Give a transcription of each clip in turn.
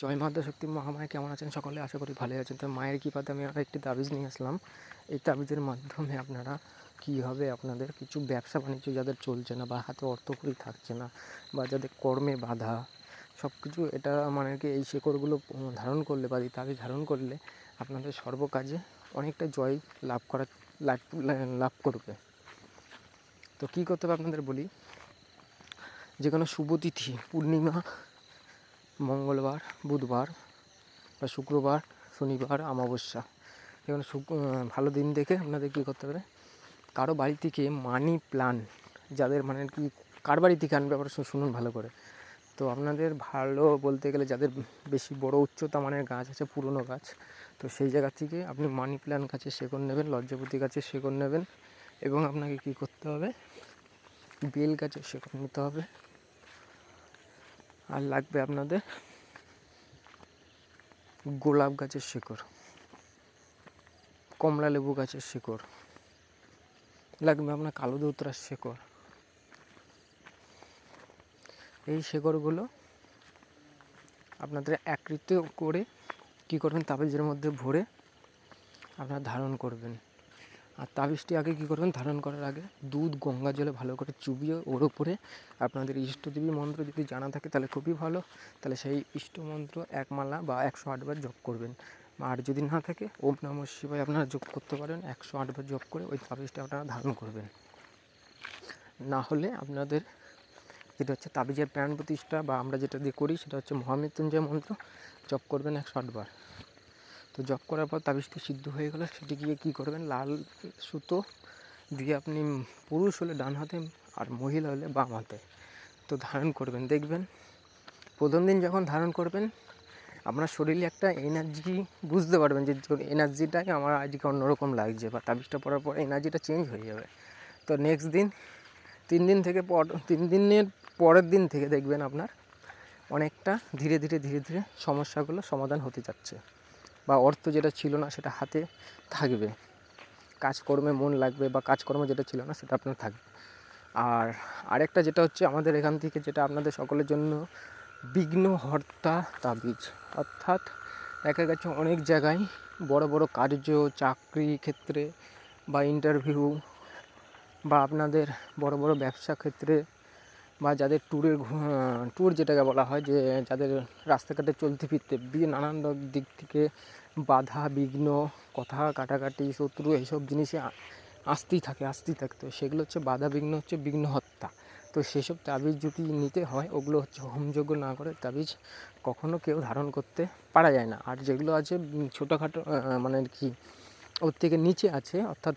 জয় মাতা শক্তি মহামায়, কেমন আছেন সকলে? আশা করি ভালো আছেন। তো মায়ের কৃপাতে আমি আর একটি তাবিজ নিয়ে আসলাম। এই তাবিজের মাধ্যমে আপনারা কীভাবে আপনাদের কিছু ব্যবসা বাণিজ্য যাদের চলছে না বা হাতে অর্থকরী থাকছে না বা যাদের কর্মে বাধা সব কিছু এটা মানে কি এই শেকড়গুলো ধারণ করলে বা এই তাবিজ ধারণ করলে আপনাদের সর্বকাজে অনেকটা জয় লাভ করা, লাভ লাভ করবে। তো কী করতে হবে আপনাদের বলি? যে কোনো শুভ তিথি, পূর্ণিমা মঙ্গলবার, বুধবার বা শুক্রবার, শনিবার, অমাবস্যা। এখানে ভালো দিন দেখে আপনাদের কী করতে পারে কারও বাড়ি থেকে মানি প্লান যাদের মানে কি, কার বাড়ি থেকে আনবে শু- শুনুন ভালো করে। তো আপনাদের ভালো বলতে গেলে যাদের বেশি বড় উচ্চতা মানের গাছ আছে, পুরনো গাছ, তো সেই জায়গা থেকে আপনি মানি প্ল্যান গাছের শেকড় নেবেন, লজ্জাপতি গাছের শেকড় নেবেন এবং আপনাকে কী করতে হবে? বেল গাছের শেকড় নিতে হবে। আর লাগবে আপনাদের গোলাপ গাছের শিকড়, কমলা লেবু গাছের শিকড়, লাগবে আপনার কালো দোতরার শিকড়। এই শিকড়গুলো আপনাদের একৃত করে কী করবেন, তাবিজের মধ্যে ভরে আপনারা ধারণ করবেন। আর তাবিজটি আগে কী করবেন? ধারণ করার আগে দুধ গঙ্গা জলে ভালো করে চুবিয়ে ওর উপরে আপনাদের ইষ্টদেবী মন্ত্র যদি জানা থাকে তাহলে খুবই ভালো। তাহলে সেই ইষ্ট মন্ত্র এক মালা বা একশো আটবার জপ করবেন। আর যদি না থাকে, ওম নম শিবায় আপনারা জপ করতে পারেন, একশো আটবার জপ করে ওই তাবিজটা আপনারা ধারণ করবেন। না হলে আপনাদের যেটা হচ্ছে তাবিজের প্রাণ প্রতিষ্ঠা বা আমরা যেটা দিয়ে করি সেটা হচ্ছে মহামৃত্যুঞ্জয় মন্ত্র, জপ করবেন একশো আটবার তো জপ করার পর তাবিজটি সিদ্ধ হয়ে গেলে। সেটি গিয়ে কী করবেন? লাল সুতো দিয়ে আপনি পুরুষ হলে ডান হাতে আর মহিলা হলে বাম হাতে। তো ধারণ করবেন, দেখবেন। প্রথম দিন যখন ধারণ করবেন, আপনার শরীরে একটা এনার্জি বুঝতে পারবেন যে এনার্জিটাই আমার আজকে অন্যরকম লাগছে বা তাবিজটা পরার পর এনার্জিটা চেঞ্জ হয়ে যাবে। তো নেক্সট দিন, তিন দিন থেকে পর, তিন দিনের পরের দিন থেকে দেখবেন আপনার অনেকটা ধীরে ধীরে ধীরে ধীরে সমস্যাগুলো সমাধান হতে যাচ্ছে। বা অর্থ যেটা ছিল না সেটা হাতে থাকবে। কাজকর্মে মন লাগবে বা কাজকর্ম যেটা ছিল না সেটা আপনার থাকবে। আর আরেকটা যেটা হচ্ছে আমাদের এখান থেকে যেটা আপনাদের সকলের জন্য বিঘ্ন বিঘ্নহর্তা তাবিজ। অর্থাৎ দেখা গেছে অনেক জায়গায় বড় বড় কার্য, চাকরি ক্ষেত্রে বা ইন্টারভিউ বা আপনাদের বড় বড় ব্যবসা ক্ষেত্রে বা যাদের ট্যুরের ট্যুর যেটাকে বলা হয় যে যাদের রাস্তাঘাটে চলতে ফিরতে বিয়ে নানান দিক থেকে বাধা, বিঘ্ন, কথা, কাটাকাটি, শত্রু এইসব জিনিসে আসতেই থাকে আসতেই থাকে। তো সেগুলো হচ্ছে বাধা, বিঘ্ন হচ্ছে বিঘ্ন হত্যা। তো সেসব তাবিজ যদি নিতে হয়, ওগুলো হচ্ছে হোমযজ্ঞ না করে তাবিজ কখনো কেউ ধারণ করতে পারা যায় না। আর যেগুলো আছে ছোটোখাটো মানে কি, ওর থেকে নিচে আছে, অর্থাৎ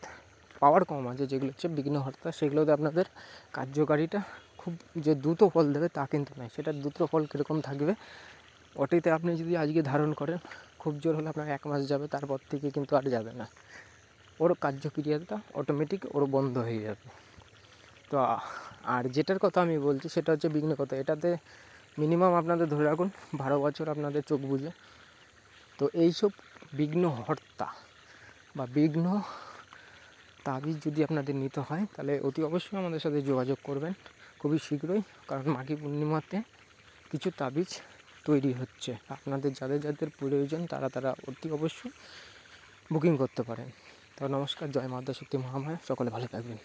পাওয়ার কম আছে, যেগুলো হচ্ছে বিঘ্ন বিঘ্নহর্তা সেগুলোতে আপনাদের কার্যকারিতা খুব যে দ্রুত ফল দেবে তা কিন্তু নয়। সেটা দ্রুত ফল কীরকম থাকবে, ওটিতে আপনি যদি আজকে ধারণ করেন খুব জোর হলে আপনার এক মাস যাবে, তারপর থেকে কিন্তু আর যাবে না। ওর কার্যক্রিয়াটা অটোমেটিক ওর বন্ধ হয়ে যাবে। তো আর যেটার কথা আমি বলছি সেটা হচ্ছে বিঘ্ন কথা। এটাতে মিনিমাম আপনাদের ধরে রাখুন, বারো বছর আপনাদের চোখ বুঝে তো এইসব বিঘ্ন হর্তা বা বিঘ্ন তাবিজ যদি আপনাদের নিতে হয়, তাহলে অতি অবশ্যই আমাদের সাথে যোগাযোগ করবেন খুবই শীঘ্রই। কারণ মাঘী পূর্ণিমাতে কিছু তাবিজ তৈরি হচ্ছে। আপনাদের যাদের যাদের প্রয়োজন তারা তারা অতি অবশ্যই বুকিং করতে পারেন। তো নমস্কার, জয় মাতা, শক্তি মহামায়া, সকলে ভালো থাকবেন।